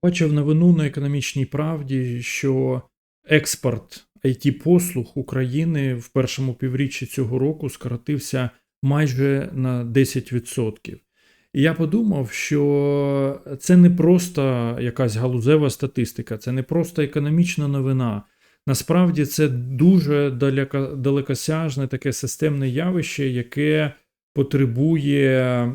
Побачив новину на економічній правді, що експорт it послуг України в першому півріччі цього року скоротився майже на 10%. І я подумав, що це не просто якась галузева статистика, це не просто економічна новина. Насправді це дуже далеко, далекосяжне таке системне явище, яке потребує е,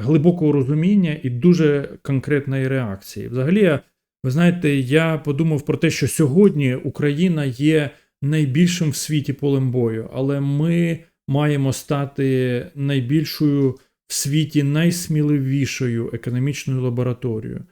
глибокого розуміння і дуже конкретної реакції. Взагалі, ви знаєте, я подумав про те, що сьогодні Україна є найбільшим в світі полем бою, але ми маємо стати найбільшою в світі найсміливішою економічною лабораторією.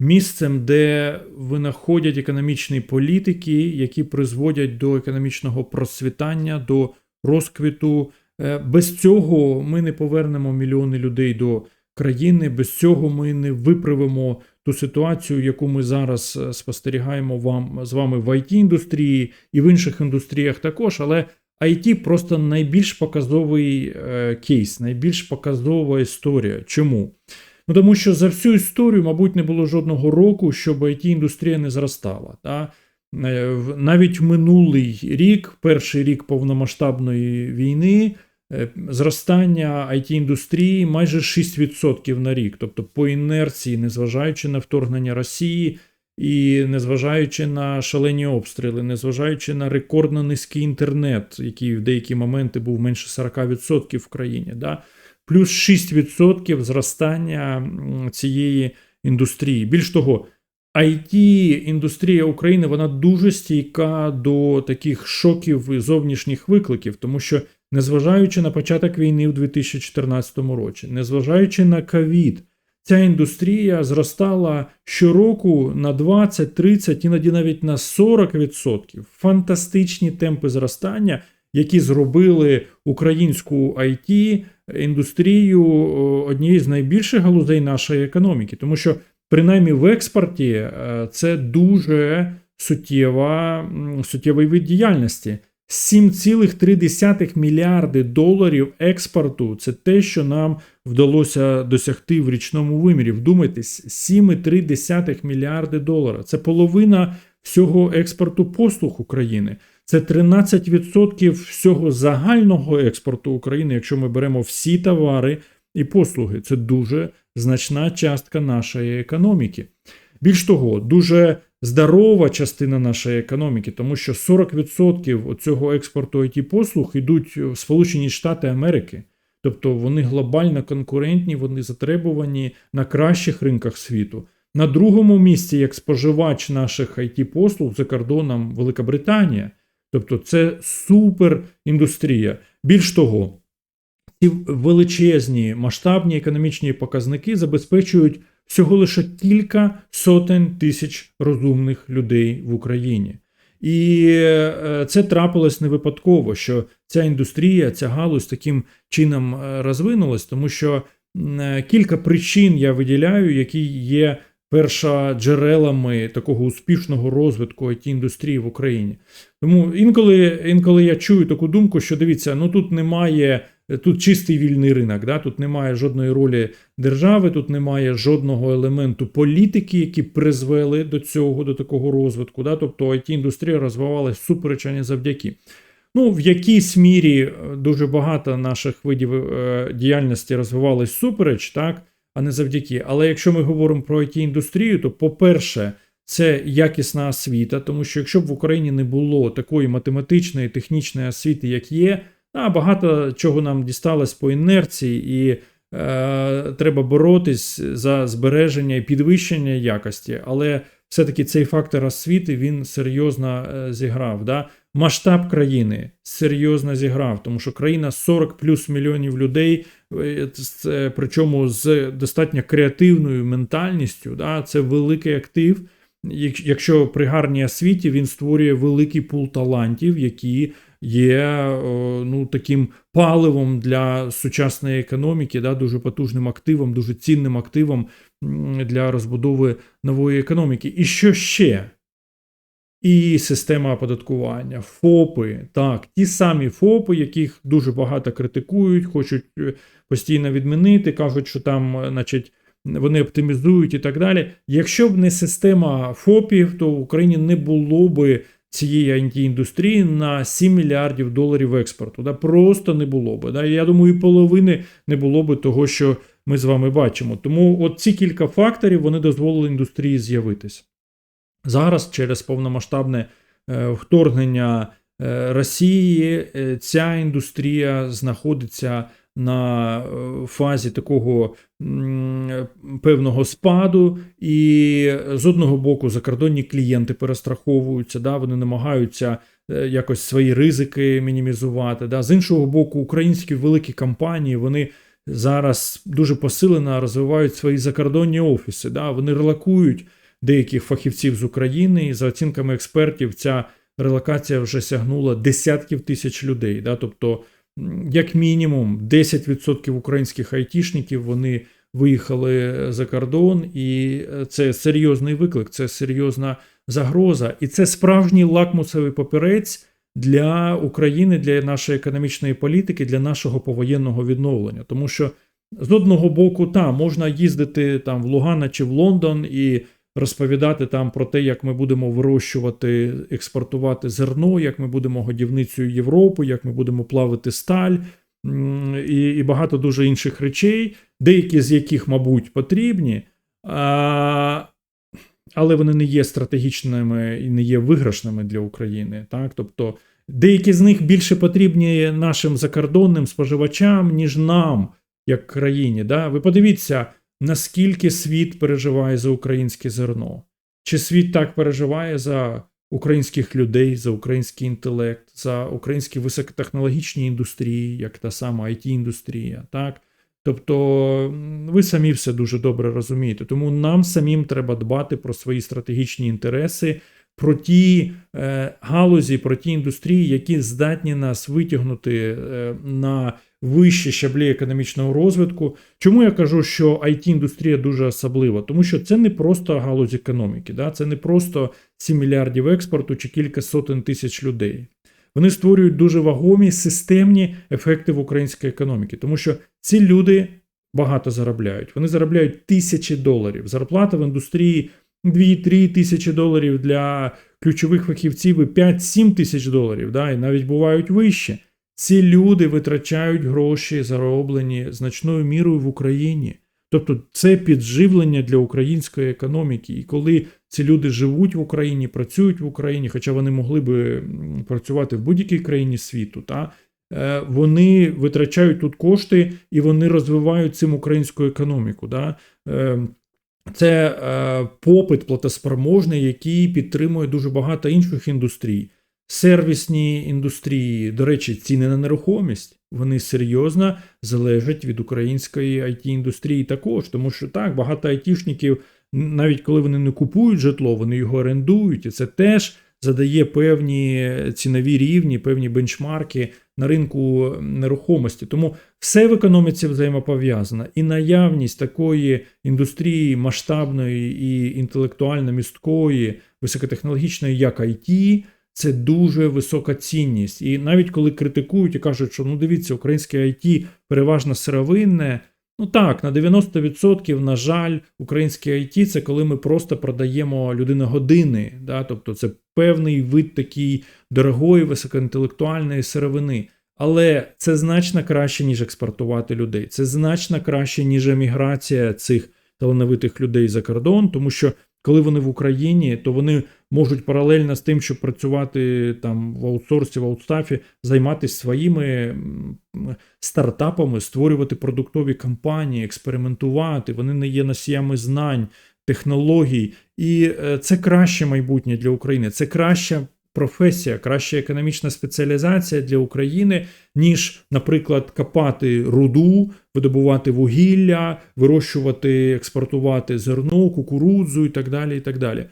Місцем, де винаходять економічні політики, які призводять до економічного процвітання, до розквіту. Е, Без цього ми не повернемо мільйони людей до країни, без цього ми не виправимо ту ситуацію, яку ми зараз е, спостерігаємо вам з вами в it індустрії і в інших індустріях також. Але IT просто найбільш показовий е, кейс, найбільш показова історія. Чому? Ну тому що за всю історію, мабуть, не було жодного року, щоб it індустрія не зростала. Та? Е, Навіть минулий рік, перший рік повномасштабної війни, е, зростання it індустрії майже 6% на рік. Тобто по інерції, незважаючи на вторгнення Росії і незважаючи на шалені обстріли, незважаючи на рекордно низький інтернет, який в деякі моменти був менше 40% в країні. Да? Плюс 6% зростання цієї індустрії. Більш того, IT-індустрія України вона дуже стійка до таких шоків і зовнішніх викликів, тому що, незважаючи на початок війни в 2014 році, незважаючи на ковід, ця індустрія зростала щороку на 20, 30, іноді навіть на 40%. Фантастичні темпи зростання, які зробили українську IT індустрію однією з найбільших галузей нашої економіки, тому що принаймні в експорті е, це дуже суттєва, суттєвий вид діяльності. 7,3 мільярди доларів експорту це те, що нам вдалося досягти в річному вимірі. Вдумайтесь, 7,3 мільярди доларів. Це половина всього експорту послуг України. Це 13% всього загального експорту України, якщо ми беремо всі товари і послуги. Це дуже значна частка нашої економіки. Більш того, дуже здорова частина нашої економіки, тому що 40% цього експорту it послуг йдуть в Сполучені Штати Америки. Тобто вони глобально конкурентні, вони затребувані на кращих ринках світу. На другому місці, як споживач наших it послуг за кордоном Велика Британія. Тобто це супер індустрія. Більш того, ці величезні масштабні економічні показники забезпечують всього лише кілька сотень тисяч розумних людей в Україні. І е, це трапилось не випадково, що ця індустрія, ця галузь таким чином е, розвинулась, тому що е, кілька причин я виділяю, які є першоджерелами такого успішного розвитку it індустрії в Україні. Тому інколи, інколи я чую таку думку, що дивіться, ну тут немає. Тут чистий вільний ринок, да? тут немає жодної ролі держави, тут немає жодного елементу політики, які призвели до цього, до такого розвитку. Да? Тобто it індустрія розвивалась супереч, а завдяки. Ну, в якійсь мірі е, дуже багато наших видів е, діяльності розвивались супереч, так, а не завдяки. Але якщо ми говоримо про it індустрію, то, по-перше, це якісна освіта, тому що якщо б в Україні не було такої математичної, технічної освіти, як є, а багато чого нам дісталось по інерції, і е, треба боротись за збереження і підвищення якості. Але все-таки цей фактор освіти він серйозно е, зіграв. Да? Масштаб країни серйозно зіграв, тому що країна 40 плюс мільйонів людей, е, причому з достатньо креативною ментальністю. Да? Це великий актив. Якщо при гарній освіті він створює великий пул талантів, які є ну, таким паливом для сучасної економіки, да, дуже потужним активом, дуже цінним активом для розбудови нової економіки. І що ще? І система оподаткування, ФОПи, так, ті самі ФОПи, яких дуже багато критикують, хочуть е, постійно відмінити, кажуть, що там, е, значить, вони оптимізують і так далі. Якщо б не система ФОПів, то в Україні не було би цієї антиіндустрії на 7 мільярдів доларів експорту. Да? Просто не було би. Да? Я думаю, і половини не було би того, що ми з вами бачимо. Тому от ці кілька факторів вони дозволили індустрії з'явитись. Зараз через повномасштабне е, вторгнення е, Росії е, ця індустрія знаходиться на е, фазі такого певного спаду, і з одного боку закордонні клієнти перестраховуються, да, вони намагаються е, якось свої ризики мінімізувати. Да. З іншого боку, українські великі компанії вони зараз дуже посилено розвивають свої закордонні офіси. Да. Вони релакують деяких фахівців з України, і за оцінками експертів, ця релокація вже сягнула десятків тисяч людей. Да. Тобто як мінімум 10% українських айтішників вони виїхали за кордон, і це серйозний виклик, це серйозна загроза. І це справжній лакмусовий папірець для України, для нашої економічної політики, для нашого повоєнного відновлення. Тому що з одного боку, та можна їздити там в Лугана чи в Лондон і розповідати там про те, як ми будемо вирощувати, експортувати зерно, як ми будемо годівницею Європи, як ми будемо плавити сталь і, і багато дуже інших речей, деякі з яких, мабуть, потрібні. А, але вони не є стратегічними і не є виграшними для України. Так? Тобто деякі з них більше потрібні нашим закордонним споживачам, ніж нам, як країні. Да? Ви подивіться, наскільки світ переживає за українське зерно. Чи світ так переживає за українських людей, за український інтелект, за українські високотехнологічні індустрії, як та сама IT-індустрія, так? Тобто ви самі все дуже добре розумієте. Тому нам самим треба дбати про свої стратегічні інтереси, про ті е, галузі, про ті індустрії, які здатні нас витягнути е, на вищі щаблі економічного розвитку. Чому я кажу, що IT-індустрія дуже особлива? Тому що це не просто галузь економіки, да? це не просто 7 мільярдів експорту чи кілька сотень тисяч людей. Вони створюють дуже вагомі системні ефекти в українській економіці, тому що ці люди багато заробляють. Вони заробляють тисячі доларів. Зарплата в індустрії 2-3 тисячі доларів для ключових фахівців і 5-7 тисяч доларів, да, і навіть бувають вище. Ці люди витрачають гроші, зароблені значною мірою в Україні. Тобто це підживлення для української економіки. І коли ці люди живуть в Україні, працюють в Україні, хоча вони могли би працювати в будь-якій країні світу, та, е, вони витрачають тут кошти і вони розвивають цим українську економіку. Да? Е, Це е, попит платоспроможний, який підтримує дуже багато інших індустрій. Сервісні індустрії, до речі, ціни на нерухомість, вони серйозно залежать від української IT-індустрії також, тому що так, багато айтішників, навіть коли вони не купують житло, вони його орендують, і це теж задає певні цінові рівні, певні бенчмарки на ринку нерухомості. Тому все в економіці взаємопов'язано. І наявність такої індустрії масштабної і інтелектуально місткої, високотехнологічної, як IT, це дуже висока цінність. І навіть коли критикують і кажуть, що ну дивіться, українське IT переважно сировинне. Ну так, на 90%, на жаль, українське IT це коли ми просто продаємо людиногодини. Да? Тобто це певний вид такий дорогої, високоінтелектуальної сировини. Але це значно краще, ніж експортувати людей. Це значно краще, ніж еміграція цих талановитих людей за кордон, тому що коли вони в Україні, то вони можуть паралельно з тим, щоб працювати там в аутсорсі, в аутстафі, займатися своїми стартапами, створювати продуктові компанії, експериментувати. Вони не є носіями знань, технологій, і е, це краще майбутнє для України. Це краща професія, краща економічна спеціалізація для України, ніж, наприклад, копати руду, видобувати вугілля, вирощувати, експортувати зерно, кукурудзу і так далі. І так далі.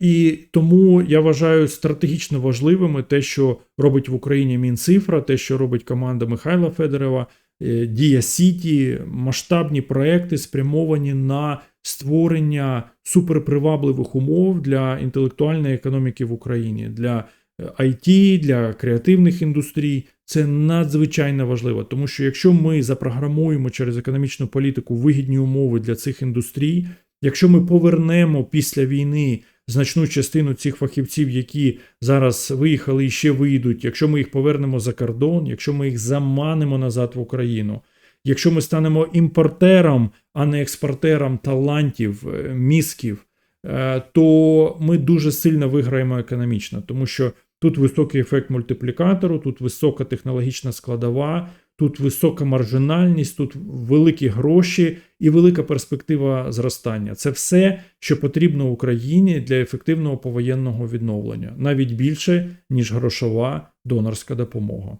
І тому я вважаю стратегічно важливими те, що робить в Україні Мінцифра, те, що робить команда Михайла Федорова, е, Дія Сіті, масштабні проекти спрямовані на створення суперпривабливих умов для інтелектуальної економіки в Україні, для IT, для креативних індустрій. Це надзвичайно важливо, тому що якщо ми запрограмуємо через економічну політику вигідні умови для цих індустрій, якщо ми повернемо після війни значну частину цих фахівців, які зараз виїхали і ще вийдуть, якщо ми їх повернемо за кордон, якщо ми їх заманимо назад в Україну, якщо ми станемо імпортером, а не експортером талантів, е, мізків, е, то ми дуже сильно виграємо економічно, тому що тут високий ефект мультиплікатору, тут висока технологічна складова, тут висока маржинальність, тут великі гроші і велика перспектива зростання. Це все, що потрібно Україні для ефективного повоєнного відновлення, навіть більше, ніж грошова донорська допомога.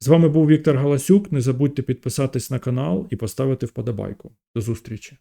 З вами був Віктор Галасюк. Не забудьте підписатись на канал і поставити вподобайку. До зустрічі!